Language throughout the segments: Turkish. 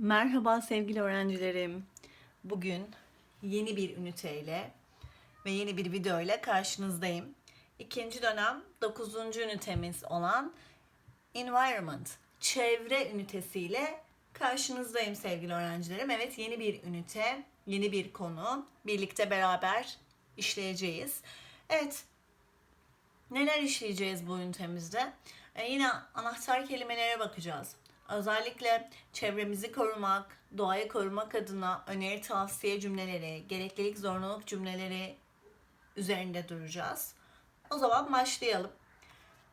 Merhaba sevgili öğrencilerim. Bugün yeni bir üniteyle ve yeni bir video ile karşınızdayım. İkinci dönem 9. ünitemiz olan Environment, çevre ünitesiyle karşınızdayım sevgili öğrencilerim. Evet yeni bir ünite, yeni bir konu. Birlikte beraber işleyeceğiz. Evet, neler işleyeceğiz bu ünitemizde? Ee, yine anahtar kelimelere bakacağız. Özellikle çevremizi korumak, doğayı korumak adına öneri tavsiye cümleleri, gereklilik zorunluluk cümleleri üzerinde duracağız. O zaman başlayalım.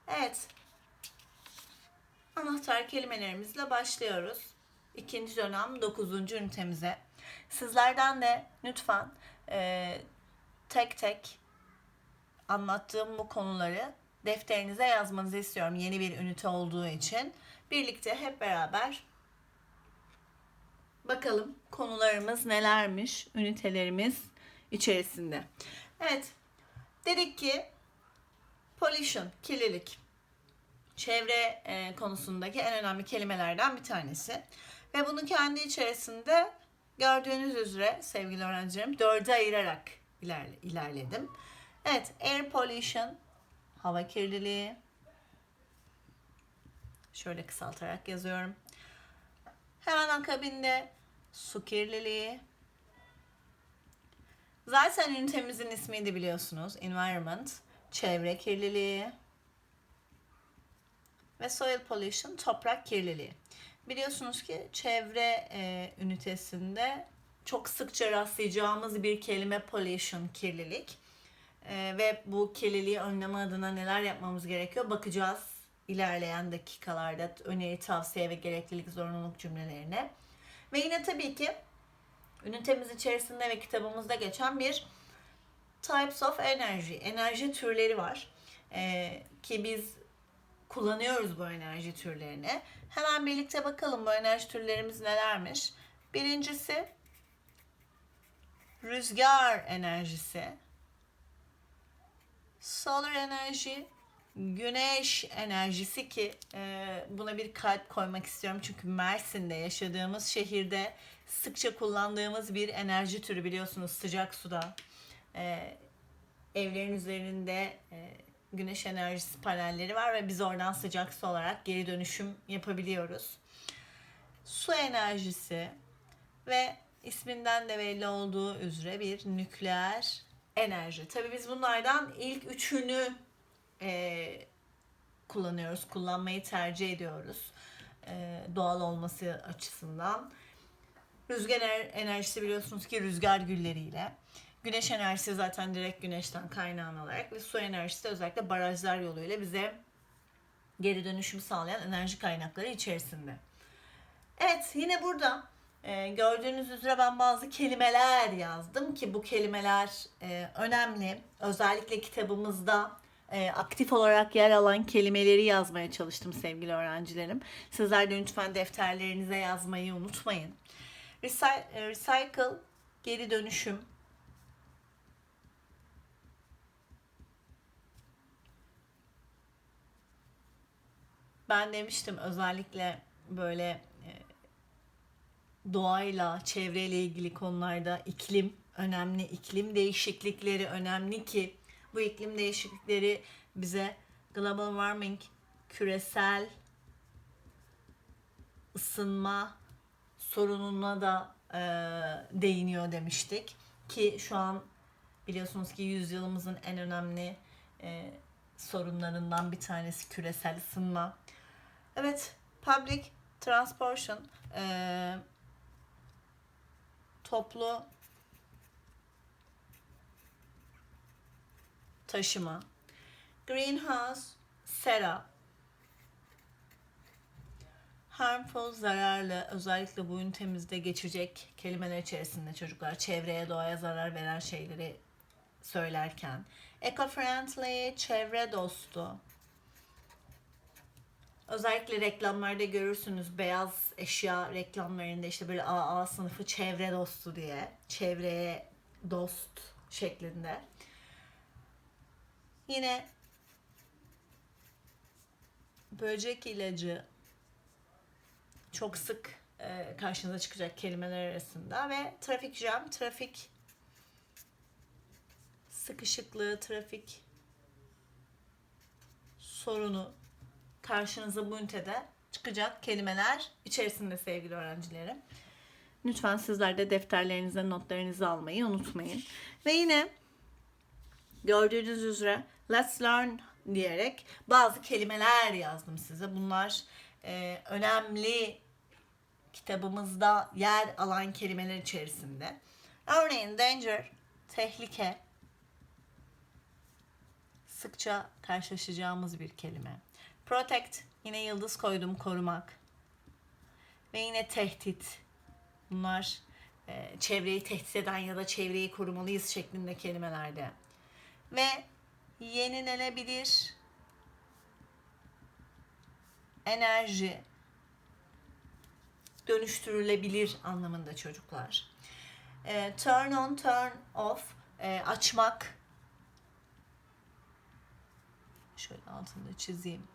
Evet. Anahtar kelimelerimizle başlıyoruz. İkinci dönem 9. ünitemize. Sizlerden de lütfen e, tek tek anlattığım bu konuları defterinize yazmanızı istiyorum yeni bir ünite olduğu için. Birlikte hep beraber bakalım konularımız nelermiş ünitelerimiz içerisinde. Evet dedik ki pollution, kirlilik çevre e, konusundaki en önemli kelimelerden bir tanesi. Ve bunu kendi içerisinde gördüğünüz üzere sevgili öğrencilerim dörde ayırarak ilerle, ilerledim. Evet, air pollution, hava kirliliği. Şöyle kısaltarak yazıyorum. Hemen akabinde su kirliliği. Zaten ünitemizin ismiydi biliyorsunuz. Environment, çevre kirliliği. Ve soil pollution, toprak kirliliği. Biliyorsunuz ki çevre e, ünitesinde çok sıkça rastlayacağımız bir kelime pollution, kirlilik. Ee, ve bu kirliliği önleme adına neler yapmamız gerekiyor bakacağız ilerleyen dakikalarda öneri, tavsiye ve gereklilik zorunluluk cümlelerine. Ve yine tabii ki ünitemiz içerisinde ve kitabımızda geçen bir types of energy, enerji türleri var. Ee, ki biz kullanıyoruz bu enerji türlerini. Hemen birlikte bakalım bu enerji türlerimiz nelermiş. Birincisi rüzgar enerjisi solar enerji, güneş enerjisi ki e, buna bir kalp koymak istiyorum. Çünkü Mersin'de yaşadığımız şehirde sıkça kullandığımız bir enerji türü biliyorsunuz sıcak suda. E, evlerin üzerinde e, güneş enerjisi panelleri var ve biz oradan sıcak su olarak geri dönüşüm yapabiliyoruz. Su enerjisi ve isminden de belli olduğu üzere bir nükleer enerji. Tabii biz bunlardan ilk üçünü e, kullanıyoruz, kullanmayı tercih ediyoruz. E, doğal olması açısından. Rüzgar enerjisi biliyorsunuz ki rüzgar gülleriyle. Güneş enerjisi zaten direkt güneşten kaynağını alarak ve su enerjisi de özellikle barajlar yoluyla bize geri dönüşüm sağlayan enerji kaynakları içerisinde. Evet yine burada ee, gördüğünüz üzere ben bazı kelimeler yazdım ki bu kelimeler e, önemli. Özellikle kitabımızda e, aktif olarak yer alan kelimeleri yazmaya çalıştım sevgili öğrencilerim. Sizler de lütfen defterlerinize yazmayı unutmayın. Recy- e, recycle, geri dönüşüm. Ben demiştim özellikle böyle e, doğayla, çevreyle ilgili konularda iklim önemli, iklim değişiklikleri önemli ki bu iklim değişiklikleri bize global warming, küresel ısınma sorununa da e, değiniyor demiştik ki şu an biliyorsunuz ki yüzyılımızın en önemli e, sorunlarından bir tanesi küresel ısınma. Evet, public transportation e, toplu taşıma, greenhouse, sera, harmful, zararlı, özellikle bu ünitemizde geçecek kelimeler içerisinde çocuklar çevreye, doğaya zarar veren şeyleri söylerken, eco-friendly, çevre dostu, Özellikle reklamlarda görürsünüz beyaz eşya reklamlarında işte böyle AA sınıfı çevre dostu diye. Çevreye dost şeklinde. Yine böcek ilacı çok sık e, karşınıza çıkacak kelimeler arasında ve trafik jam, trafik sıkışıklığı, trafik sorunu karşınıza bu ünitede çıkacak kelimeler içerisinde sevgili öğrencilerim. Lütfen sizler de defterlerinize notlarınızı almayı unutmayın. Ve yine gördüğünüz üzere let's learn diyerek bazı kelimeler yazdım size. Bunlar e, önemli kitabımızda yer alan kelimeler içerisinde. Örneğin danger, tehlike, sıkça karşılaşacağımız bir kelime. Protect, yine yıldız koydum korumak. Ve yine tehdit. Bunlar e, çevreyi tehdit eden ya da çevreyi korumalıyız şeklinde kelimelerde. Ve yenilenebilir enerji dönüştürülebilir anlamında çocuklar. E, turn on, turn off, e, açmak. Şöyle altında çizeyim.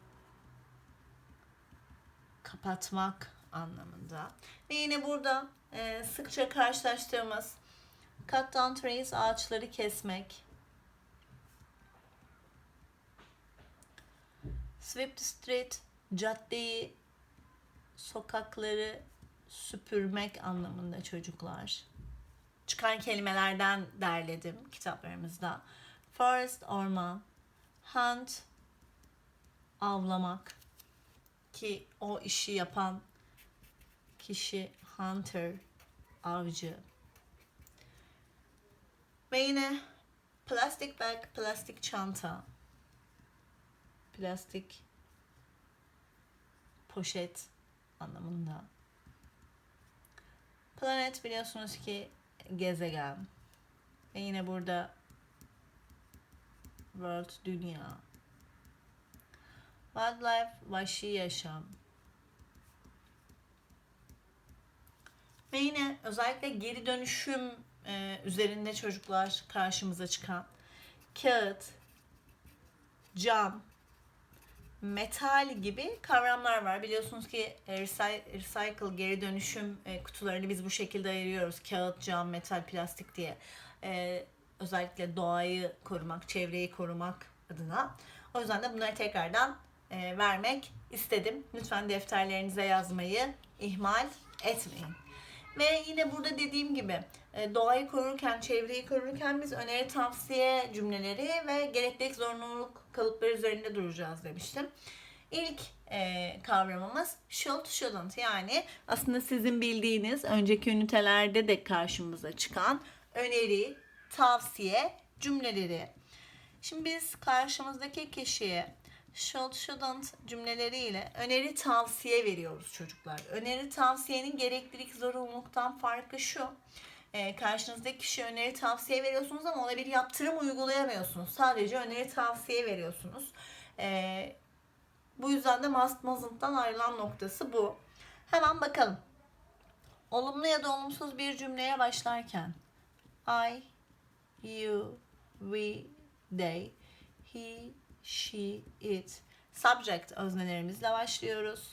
Kapatmak anlamında. Ve yine burada e, sıkça karşılaştığımız cut down trees, ağaçları kesmek. Sweep the street, caddeyi, sokakları süpürmek anlamında çocuklar. Çıkan kelimelerden derledim kitaplarımızda. Forest, orman. Hunt, avlamak. Ki o işi yapan kişi hunter, avcı. Ve yine plastik bag, plastik çanta. Plastik poşet anlamında. Planet biliyorsunuz ki gezegen. Ve yine burada world dünya. Wildlife vahşi yaşam. Ve yine özellikle geri dönüşüm e, üzerinde çocuklar karşımıza çıkan kağıt, cam, metal gibi kavramlar var. Biliyorsunuz ki recycle geri dönüşüm e, kutularını biz bu şekilde ayırıyoruz. Kağıt, cam, metal, plastik diye. E, özellikle doğayı korumak, çevreyi korumak adına. O yüzden de bunları tekrardan e, vermek istedim. Lütfen defterlerinize yazmayı ihmal etmeyin. Ve yine burada dediğim gibi doğayı korurken, çevreyi korurken biz öneri tavsiye cümleleri ve gereklilik zorunluluk kalıpları üzerinde duracağız demiştim. İlk e, kavramımız should, shouldn't yani aslında sizin bildiğiniz önceki ünitelerde de karşımıza çıkan öneri, tavsiye cümleleri. Şimdi biz karşımızdaki kişiye should, shouldn't cümleleriyle öneri tavsiye veriyoruz çocuklar. Öneri tavsiyenin gereklilik zorunluluktan farkı şu. E, karşınızdaki kişi öneri tavsiye veriyorsunuz ama ona bir yaptırım uygulayamıyorsunuz. Sadece öneri tavsiye veriyorsunuz. E, bu yüzden de must mustn't'tan ayrılan noktası bu. Hemen bakalım. Olumlu ya da olumsuz bir cümleye başlarken I, you, we, they, he, she, it. Subject öznelerimizle başlıyoruz.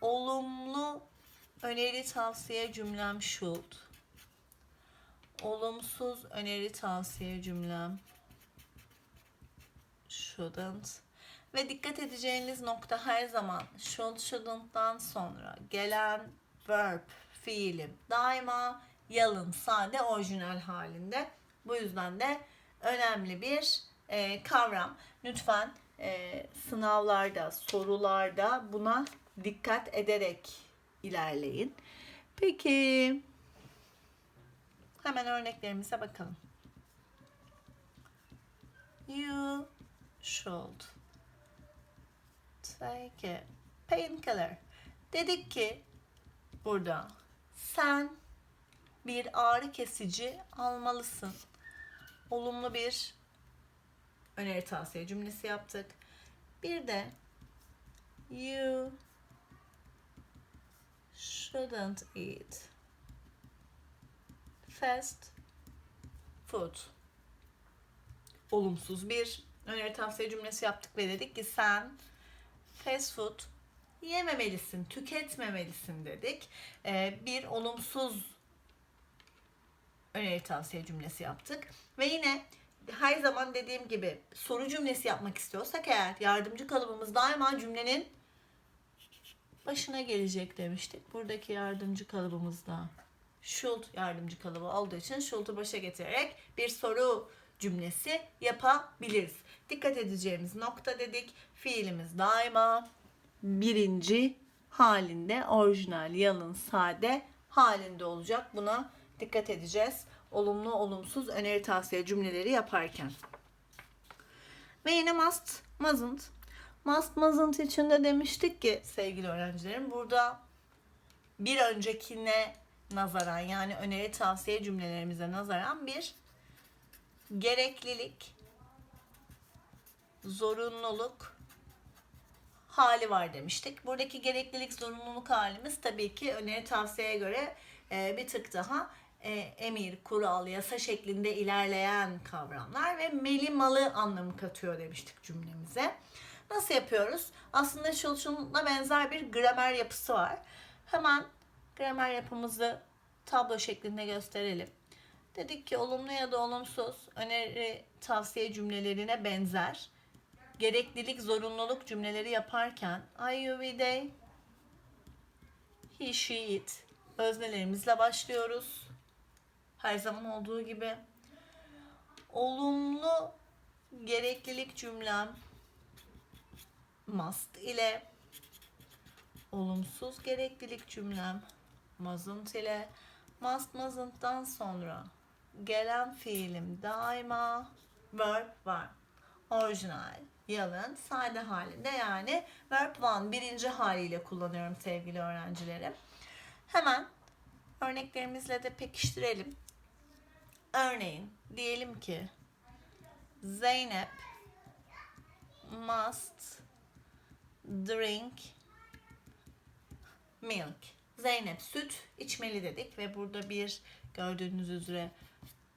Olumlu öneri tavsiye cümlem should. Olumsuz öneri tavsiye cümlem shouldn't. Ve dikkat edeceğiniz nokta her zaman should, shouldn't'dan sonra gelen verb, fiilim daima yalın, sade, orijinal halinde. Bu yüzden de önemli bir e, kavram. Lütfen e, sınavlarda, sorularda buna dikkat ederek ilerleyin. Peki hemen örneklerimize bakalım. You should take a painkiller. Dedik ki burada sen bir ağrı kesici almalısın. Olumlu bir öneri tavsiye cümlesi yaptık. Bir de you shouldn't eat fast food. Olumsuz bir öneri tavsiye cümlesi yaptık ve dedik ki sen fast food yememelisin, tüketmemelisin dedik. Ee, bir olumsuz öneri tavsiye cümlesi yaptık. Ve yine her zaman dediğim gibi soru cümlesi yapmak istiyorsak eğer yardımcı kalıbımız daima cümlenin başına gelecek demiştik. Buradaki yardımcı kalıbımız da should yardımcı kalıbı olduğu için should'u başa getirerek bir soru cümlesi yapabiliriz. Dikkat edeceğimiz nokta dedik. Fiilimiz daima birinci halinde orijinal, yalın, sade halinde olacak. Buna dikkat edeceğiz. Olumlu, olumsuz öneri tavsiye cümleleri yaparken. Ve yine must, mustn't. Must, mustn't için de demiştik ki sevgili öğrencilerim burada bir öncekine nazaran yani öneri tavsiye cümlelerimize nazaran bir gereklilik, zorunluluk hali var demiştik. Buradaki gereklilik, zorunluluk halimiz tabii ki öneri tavsiyeye göre e, bir tık daha e, emir, kural, yasa şeklinde ilerleyen kavramlar ve meli malı anlamı katıyor demiştik cümlemize. Nasıl yapıyoruz? Aslında Schultz'unla benzer bir gramer yapısı var. Hemen gramer yapımızı tablo şeklinde gösterelim. Dedik ki olumlu ya da olumsuz öneri tavsiye cümlelerine benzer gereklilik, zorunluluk cümleleri yaparken I, you, we, they, he, she, it öznelerimizle başlıyoruz. Her zaman olduğu gibi. Olumlu gereklilik cümlem must ile olumsuz gereklilik cümlem mustn't ile must mustn't'tan sonra gelen fiilim daima verb var. Orijinal, yalın, sade halinde yani verb one birinci haliyle kullanıyorum sevgili öğrencilerim. Hemen örneklerimizle de pekiştirelim. Örneğin diyelim ki Zeynep must drink milk. Zeynep süt içmeli dedik ve burada bir gördüğünüz üzere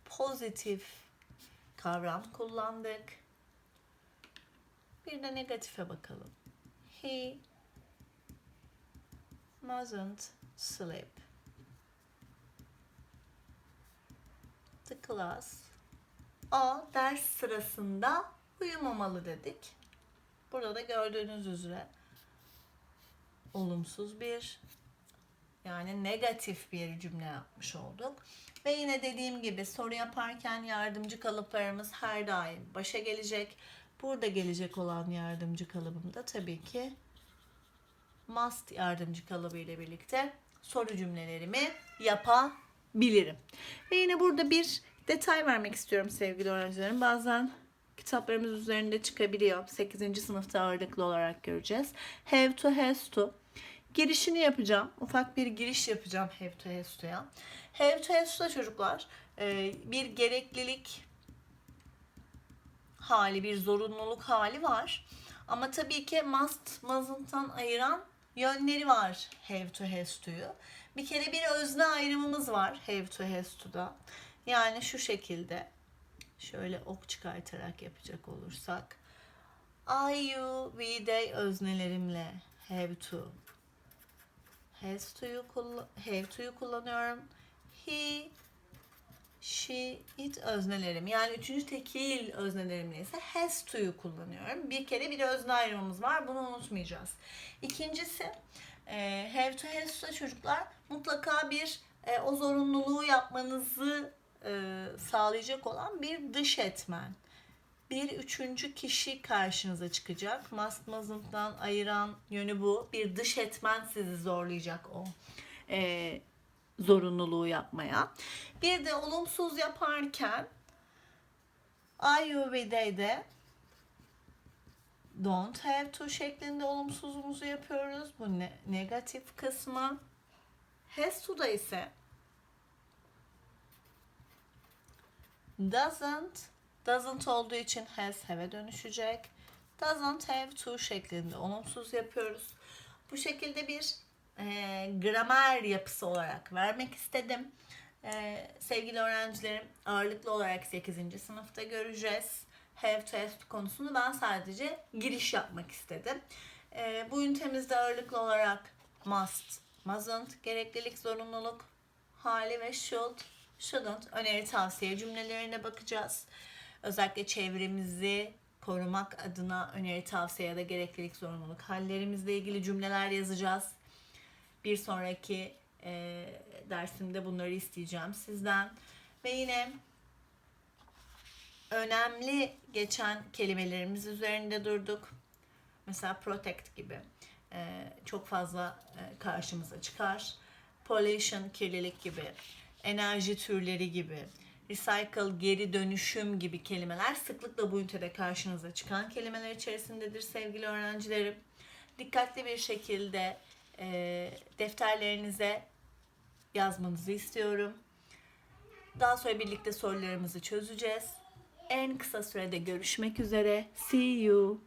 pozitif kavram kullandık. Bir de negatife bakalım. He mustn't sleep. The class o ders sırasında uyumamalı dedik. Burada da gördüğünüz üzere olumsuz bir yani negatif bir cümle yapmış olduk. Ve yine dediğim gibi soru yaparken yardımcı kalıplarımız her daim başa gelecek. Burada gelecek olan yardımcı kalıbım da tabii ki must yardımcı kalıbı ile birlikte soru cümlelerimi yapabilirim. Ve yine burada bir detay vermek istiyorum sevgili öğrencilerim. Bazen kitaplarımız üzerinde çıkabiliyor. 8. sınıfta ağırlıklı olarak göreceğiz. Have to, has to. Girişini yapacağım. Ufak bir giriş yapacağım have to, has to'ya. Have to, has to çocuklar e, bir gereklilik hali, bir zorunluluk hali var. Ama tabii ki must, mustn't'tan ayıran yönleri var have to, has to'yu. Bir kere bir özne ayrımımız var have to, has to'da. Yani şu şekilde şöyle ok çıkartarak yapacak olursak I, you, we, they öznelerimle have to has to'yu have to'yu kullanıyorum. He, she, it öznelerim. Yani üçüncü tekil öznelerimle ise has to'yu kullanıyorum. Bir kere bir özne ayrımımız var. Bunu unutmayacağız. İkincisi e, have to, has to çocuklar mutlaka bir e, o zorunluluğu yapmanızı e, sağlayacak olan bir dış etmen. Bir üçüncü kişi karşınıza çıkacak. Must mustn't'tan ayıran yönü bu. Bir dış etmen sizi zorlayacak o e, zorunluluğu yapmaya. Bir de olumsuz yaparken I, you ve they'de don't have to şeklinde olumsuzumuzu yapıyoruz. Bu ne, negatif kısmı. Has to'da ise doesn't doesn't olduğu için has have'e dönüşecek. Doesn't have to şeklinde olumsuz yapıyoruz. Bu şekilde bir e, gramer yapısı olarak vermek istedim. E, sevgili öğrencilerim ağırlıklı olarak 8. sınıfta göreceğiz. Have to to konusunu ben sadece giriş yapmak istedim. Ee, bu ünitemizde ağırlıklı olarak must, mustn't, gereklilik, zorunluluk, hali ve should, shouldn't, öneri tavsiye cümlelerine bakacağız. Özellikle çevremizi korumak adına öneri tavsiye ya da gereklilik, zorunluluk hallerimizle ilgili cümleler yazacağız. Bir sonraki e, dersimde bunları isteyeceğim sizden. Ve yine önemli geçen kelimelerimiz üzerinde durduk. Mesela protect gibi e, çok fazla e, karşımıza çıkar. Pollution, kirlilik gibi, enerji türleri gibi, recycle, geri dönüşüm gibi kelimeler sıklıkla bu ünitede karşınıza çıkan kelimeler içerisindedir sevgili öğrencilerim. Dikkatli bir şekilde e, defterlerinize yazmanızı istiyorum. Daha sonra birlikte sorularımızı çözeceğiz. En kısa sürede görüşmek üzere. See you.